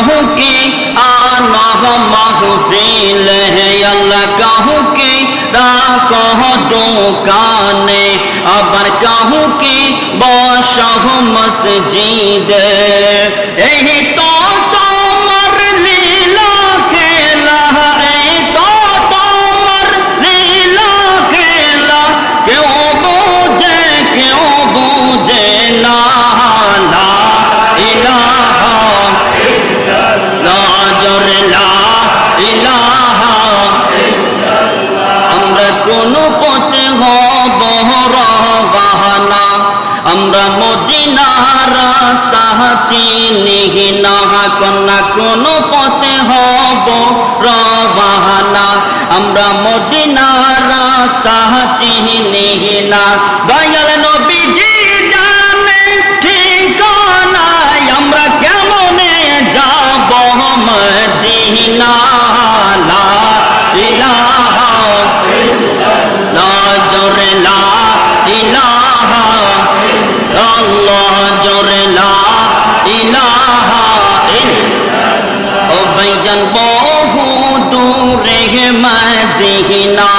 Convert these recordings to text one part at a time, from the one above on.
कहू कि आना हम महफिल है, अल्लाह कहू कि राह दुकाने अबर कहू कि बसाहू मस्जिद। यही तो মদিনার রাস্তা চিনি না, কন্যা কোন পথে হব রবাহানা। আমরা মদিনার রাস্তা চিনি না। দয়াল নবীজি ভাইজান বহু দূরে মদিনা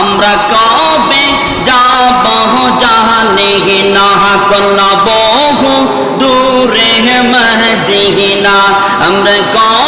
আমরা কবে যাব জানে না কন্যা বহু দূরে মদিনা আমরা কবে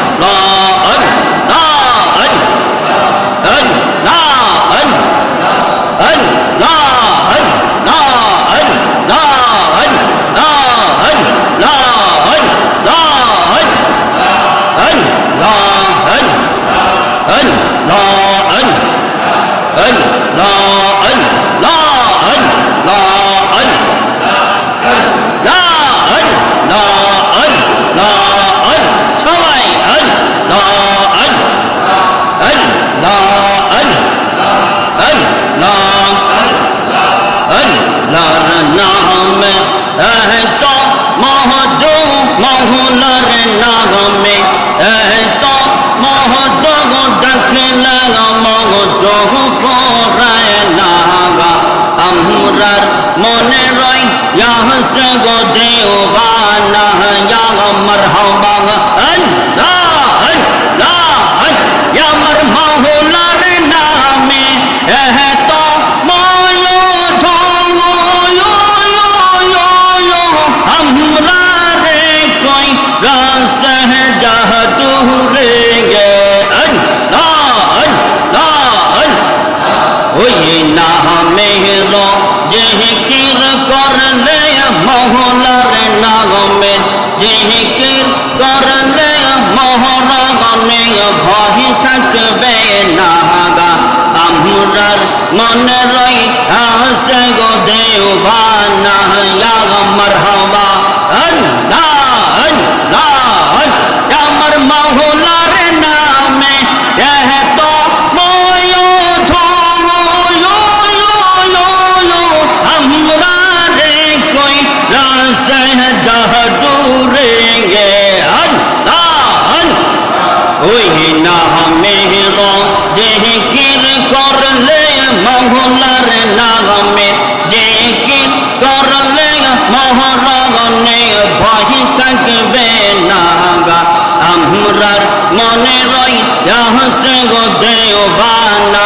মহুলার নামে এত মহদু ডাকলে মহদু ফরায় নাগা আমরার মনে রই সে গো দেওবানা ইয়া মারহাবা মেহর জেহিকির করলে মহলার নাগমে জেহিকির করলে মহরগমে ভয় থাকবে নাগা আমরার মনে রই আসে গো দেওবানা মরহবা। ওই না মেহর জেহিকির করলে মহলার নামে। জেহিকির করলে মহরগনে ভয় থাকবে নাগা আমরার মনে রই গো দেওবানা